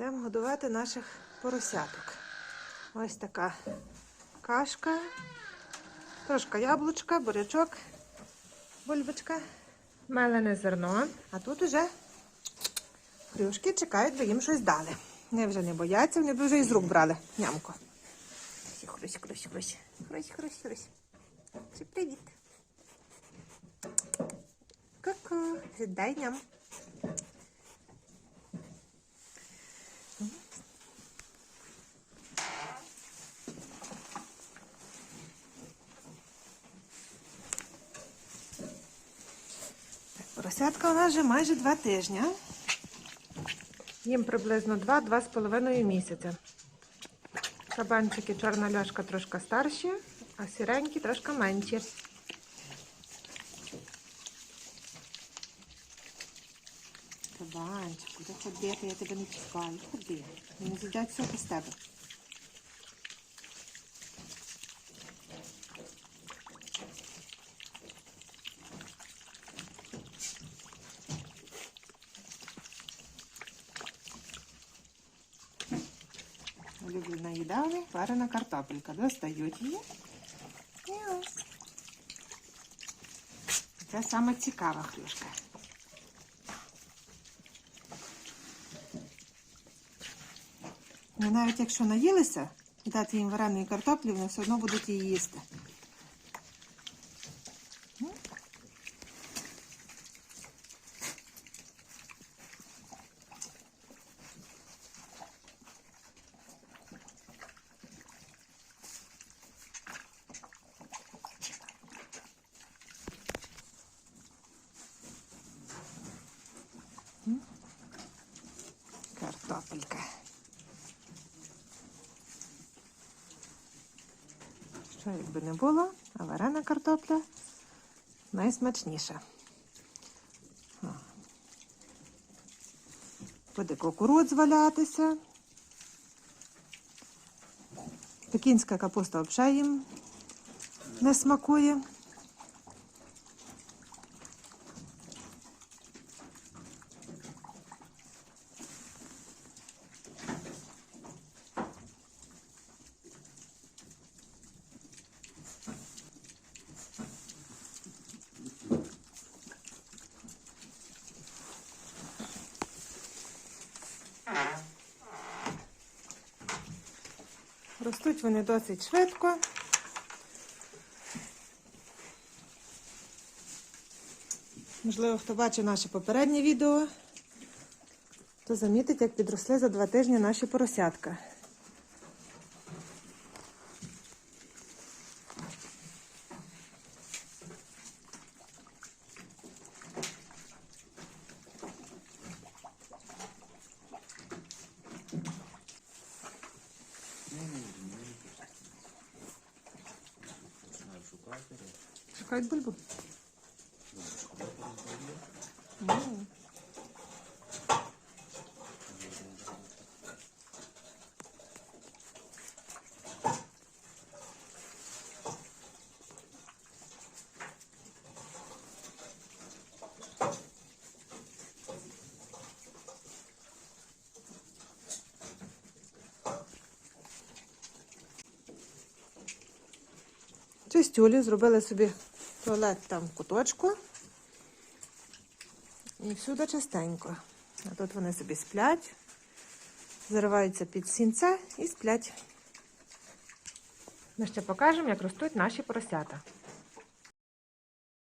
Йдемо годувати наших поросяток. Ось така кашка, трошки яблучка, бурячок, бульбочка, мелене зерно. А тут уже хрюшки чекають, бо їм щось дали. Вони вже не бояться, вони б вже із рук брали нямку. Хрусь, хрусь, хрусь, хрусь, хрусь, хрусь. Привіт. Ку-ку, дай ням. Поросятка у нас вже майже два тижні. Їм приблизно 2-2,5 місяця. Кабанчики чорна ляшка трошки старші, а сіренькі трошки менші. Кабанчику, де ходити, я тебе не чекаю. Ходи. Вони з'їдять все без тебе. Улюблена їда варена картопелька. Достають її. І ось. Це саме цікава хрюшка. Ну, навіть якщо наїлися дати їм вареної картоплі, вони все одно будуть її їсти. М? М? Картопелька. Що якби не було, а варена картопля найсмачніша. Буде кукурудз валятися. Пекінська капуста взагалі їм не смакує. Ростуть вони досить швидко. Можливо, хто бачив наше попереднє відео, то замітить, як підросли за два тижні наші поросятка. Шукають бульбу. М. Чистюлі, зробили собі туалет там в куточку. І всюди чистенько. А тут вони собі сплять, зариваються під сінце і сплять. Ми ще покажемо, як ростуть наші поросята.